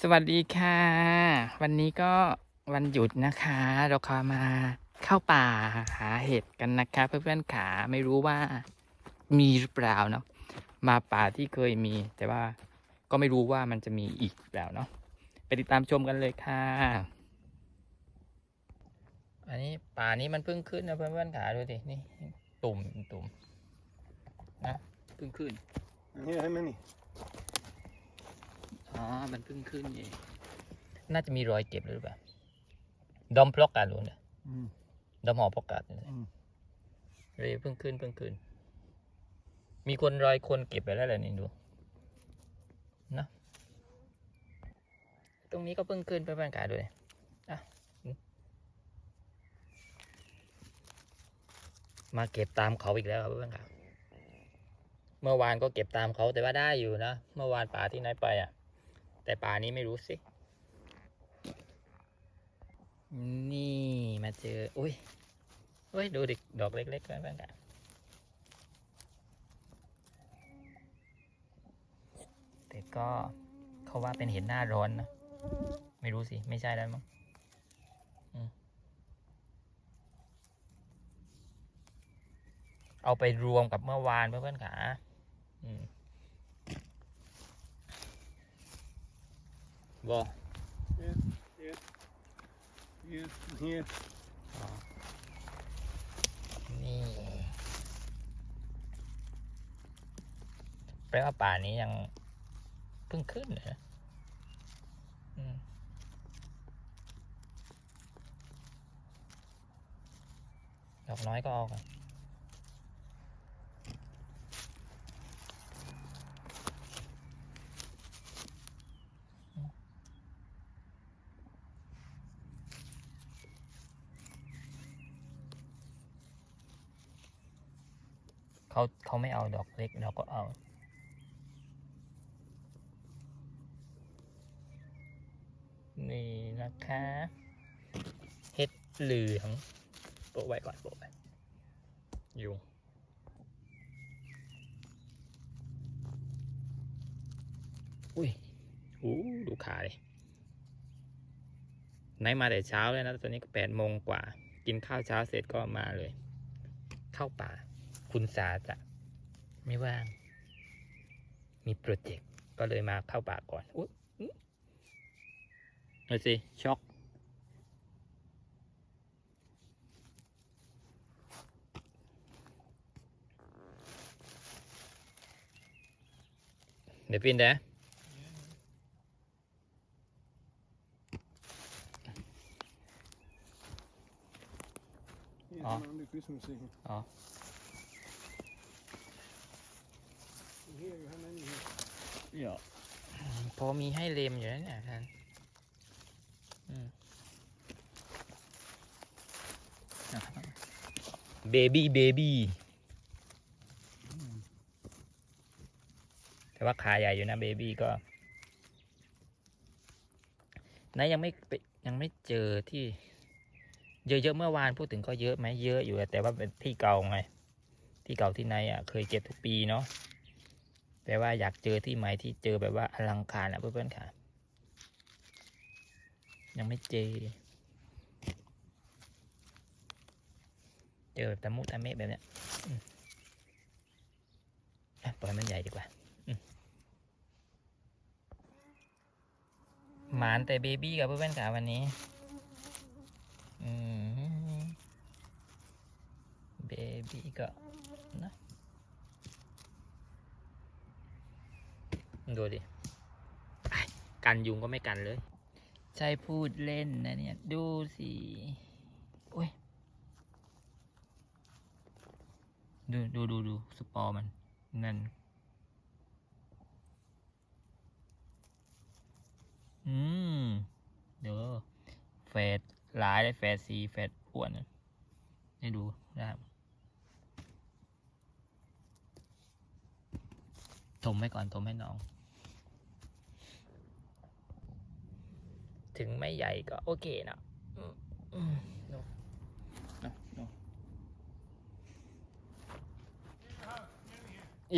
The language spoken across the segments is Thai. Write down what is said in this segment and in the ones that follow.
สวัสดีค่ะ วันนี้ก็วันหยุดนะคะ เราขอมาเข้าป่าหาเห็ดกันนะคะ เพื่อนๆขาไม่รู้ว่ามีหรือเปล่าเนาะมาป่าที่เคยมี แต่ว่าก็ไม่รู้ว่ามันจะมีอีกหรือเปล่าเนาะไปติดตามชมกันเลยค่ะ อันนี้ป่านี้มันเพิ่งขึ้นนะเพื่อนๆขาดูสินี่ตุ่มตุ่มนะเพิ่งขึ้น Here, how many? อ๋อ มันเพิ่งขึ้นเองน่าจะมีรอยเก็บหรือเปล่า ดอมพลอกกันรู้เนี่ย Mm. ดอมหอพลอกกันเนี่ยอืมเลยเพิ่งขึ้นเพิ่งขึ้น มีคนรอยคนเก็บไปแล้วแหละนี่ดู นะ ตรงนี้ก็เพิ่งขึ้นไปบ้านกาด้วยอะอืมมาเก็บตามเขาอีกแล้วครับเพื่อนครับ เมื่อวานก็เก็บตามเขาแต่ว่าได้อยู่นะ เมื่อวานป่าที่ไหนไปอะ แต่ป่านี้ไม่รู้สิ นี่มาเจอ อุ้ยเฮ้ย ดูดิดอกเล็กๆกันบ้างกันแต่ก็เขาว่าเป็นเห็ดหน้าร้อนนะ ไม่รู้สิ ไม่ใช่แล้วมั้งเอาไปรวมกับเมื่อวานเพื่อนๆขาอืม บอ Here, here. นี่แปลว่าป่านี้ยังเพิ่งขึ้นเหรอืมดอกน้อยก็เอากั เขาเขาไม่เอาดอกเล็กเราก็เอานี่นะคะเห็ดเหลืองโปะไว้ก่อนโปะไว้ยุงอุ้ยอู้ดูขาเลยไหนมาแต่เช้าเลยนะ ตอนนี้ก็แปดโมงกว่า กินข้าวเช้าเสร็จก็มาเลย เข้าป่า คุณสาจะไม่ว่าง มีโปรเจกต์ก็เลยมาเข้าป่าก่อนอุ๊ยอุ๊ยเอาสิช็อกเดี๋ยวปินเด้อ Here's Ah. เดี๋ยวพอมีให้เลมอยู่แล้วเนี่ยท่านเบบี้เบบี้แต่ว่าขาใหญ่อยู่นะเบบี้ก็นายยังไม่ยังไม่เจอที่เยอะๆเมื่อวานพูดถึงก็เยอะไหมเยอะอยู่แต่ว่าเป็นที่เก่าไง ที่เก่าที่นายอะ เคยเก็บทุกปีเนาะ แต่ว่าอยากเจอที่ใหม่ที่เจอแบบว่าอลังการอะเพื่อนๆค่ะ ยังไม่เจอ เจอแบบตะมุตะเมะแบบเนี้ยปล่อยมันใหญ่ดีกว่าหมานแต่เบบี้กับเพื่อนๆค่ะวันนี้เบบี้ก็นะ ดูดิ กันยุงก็ไม่กันเลย ใช่พูดเล่นนะเนี่ย ดูสิโอ้ย ดูดูดูดูสปอร์มัน นั่น อืม เดี๋ยวแฟดหลายเลยแฟดสีแฟดอ้วนนะให้ดูนะครับถมไว้ก่อนถมให้น้อง ถึงไม่ใหญ่ก็โอเคนะอืมอืมโน่โน่โน่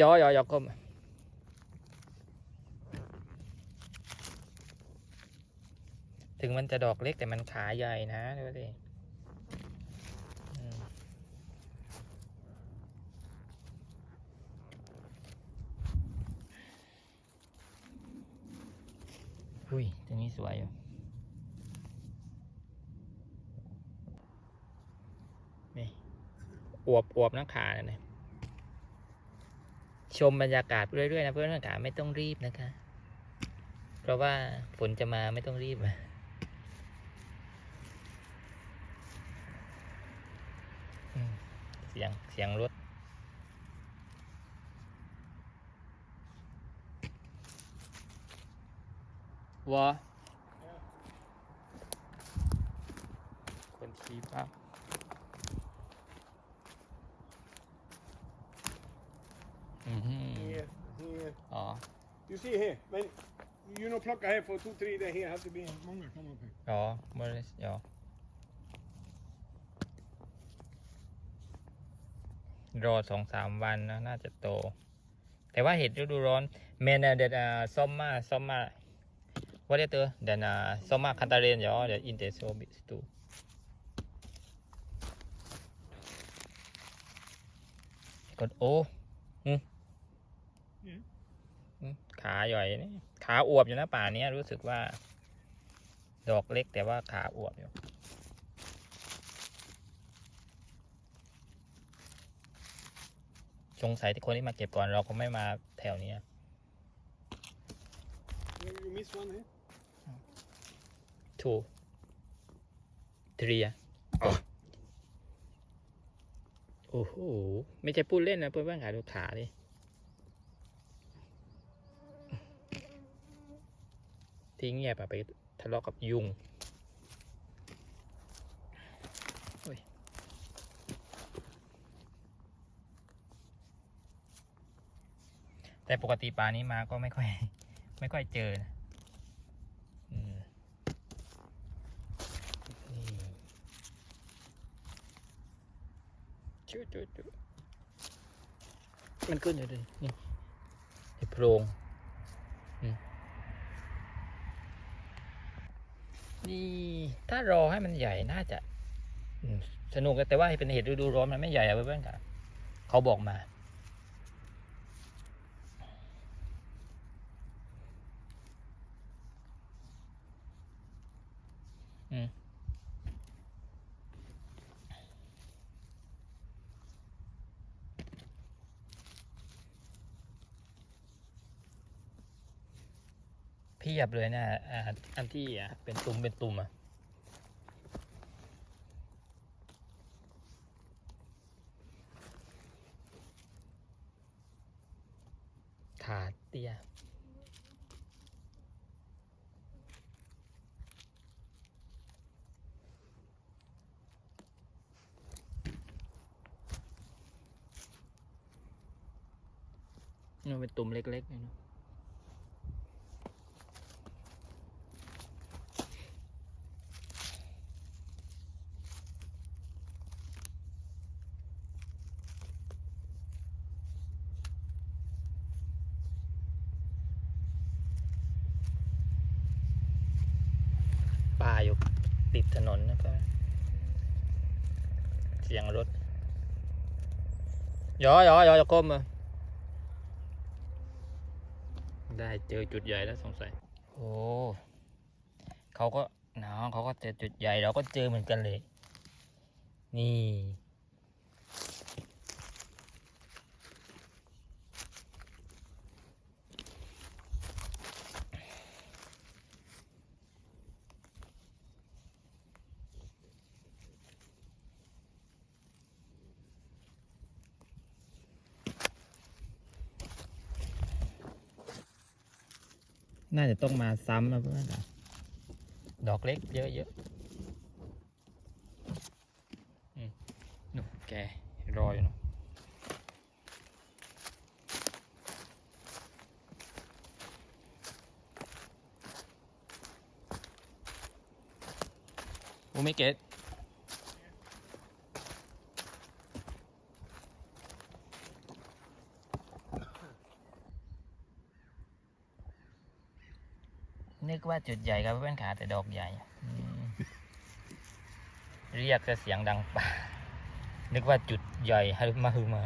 ยอยอยอคมถึงมันจะดอกเล็กแต่มันขาใหญ่นะดูดิอุ้ยตรงนี้สวยอยู่ นี่ อวบอวบๆนะขาเนี่ยชมบรรยากาศไปเรื่อยๆนะเพื่อนๆขาไม่ต้องรีบนะคะ เพราะว่าฝนจะมาไม่ต้องรีบอะอืมเสียงเสียงรถวอคนขี่ปั๊บอือหือ Here, here. อ๋อ You see here, when you know plocka här for two, three, there here has to be många come up here. อ๋อมอริสอ๋อรอสองสามวันนะน่าจะโต แต่ว่าเห็ดฤดูร้อนเมนเดดซอมมาซอมมาว่าเรียกตัวเดนซอมมาคันตาเรนยอเดอินเตโซบิสตูกดโอ้อืมอืมอืม ขาใหญ่นี่ขาอวบอยู่นะป่าเนี้ยรู้สึกว่า ดอกเล็กแต่ว่าขาอวบอยู่สงสัยที่คนที่มาเก็บก่อนเราคงไม่มาแถวเนี้ย You, you miss one here? two three อะโอ้โห ไม่ใช่พูดเล่นนะเพื่อนๆขาดูขาดิ ทิ้งเงียบไปทะเลาะกับยุงแต่ปกติปลานี้มาก็ไม่ค่อย ไม่ค่อยเจอนะจุจุจุมันขึ้นอยู่เลยนี่ในโพรงอืม นี่ถ้ารอให้มันใหญ่น่าจะสนุกแต่ว่าเป็นเหตุฤดูร้อนมันไม่ใหญ่อะเพื่อนๆเขาบอกมา พียบเลยนะอ่าอันที่เป็นตุ่มเป็นตุ่มอะขาเตี้ยนี่เป็นตุ่มเล็กๆเลยเนอะ ป่าอยู่ติดถนนนะก็เสียงรถยอยอยอยก้มมาได้เจอจุดใหญ่แล้วสงสัย โอ้เขาก็น้องเขาก็เจอจุดใหญ่เราก็เจอเหมือนกันเลย นี่ น่าจะต้องมาซ้ำนะเพื่อนอะดอกเล็กเยอะๆอืมนู่แกรออยู่นะโอ้ไม่เก็ต นึกว่าจุดใหญ่ครับเพื่อนขาแต่ดอกใหญ่ เรียกจะเสียงดังป่านึกว่าจุดใหญ่ฮึมาฮึมา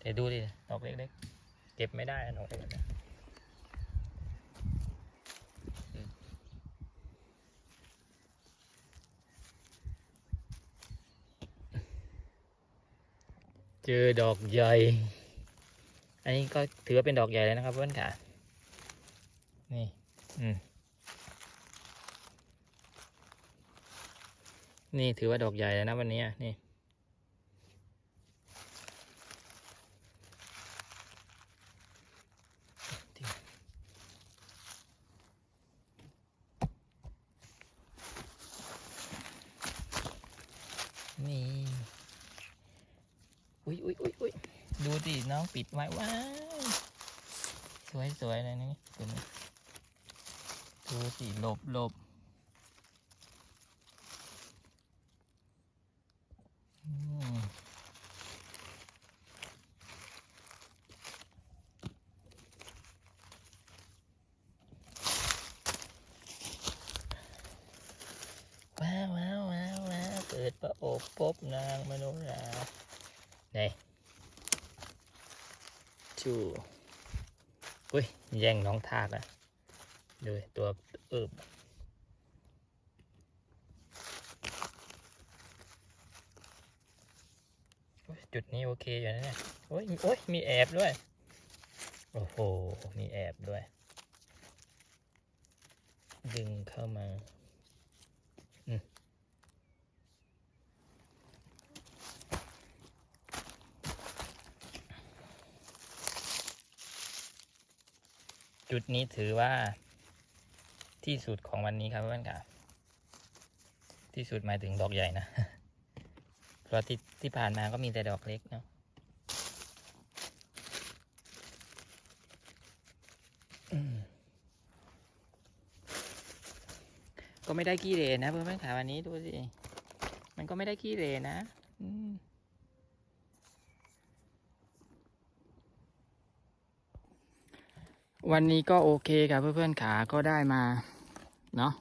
แต่ดูดิดอกเล็กๆเก็บไม่ได้อะดอกเล็กๆอืมเจอดอกใหญ่ อันนี้ก็ถือว่าเป็นดอกใหญ่เลยนะครับเพื่อนขานี่อืมนี่ถือว่าดอกใหญ่เลยนะวันนี้นี่ อุ้ยอุ้ยอุ้ยอุ้ย ดูดิน้องปิดไว้ว้าสวยสวยเลยนี่ตัวนี้ดูสิหลบหลบว้าวว้าวว้าวเปิดประโอบพบนางมโนรานี่ ชูอุ้ย แย่งน้องทากอะดูตัวเอิบจุดนี้โอเคอยู่นะเนี่ยโอ้ยโอ้ย มีแอบด้วย โอ้โห มีแอบด้วย ดึงเข้ามา จุดนี้ถือว่า ที่สุดของวันนี้ครับเพื่อนค่ะ ที่สุดหมายถึงดอกใหญ่นะ เพราะที่ที่ผ่านมาก็มีแต่ดอกเล็กเนาะก็ไม่ได้ขี้เรนะเพื่อนๆค่ะวันนี้ดูสิ มันก็ไม่ได้ขี้เรนะ อืม วันนี้ก็โอเคครับเพื่อนๆขาก็ได้มาเนาะ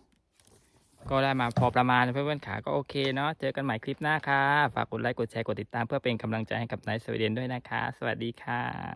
ก็ได้มาพอประมาณเพื่อนๆขาก็โอเคเนาะเจอกันใหม่คลิปหน้าค่ะฝากกดไลค์กดแชร์กดติดตามเพื่อเป็นกำลังใจให้กับนายสวีเดนด้วยนะคะ สวัสดีค่ะ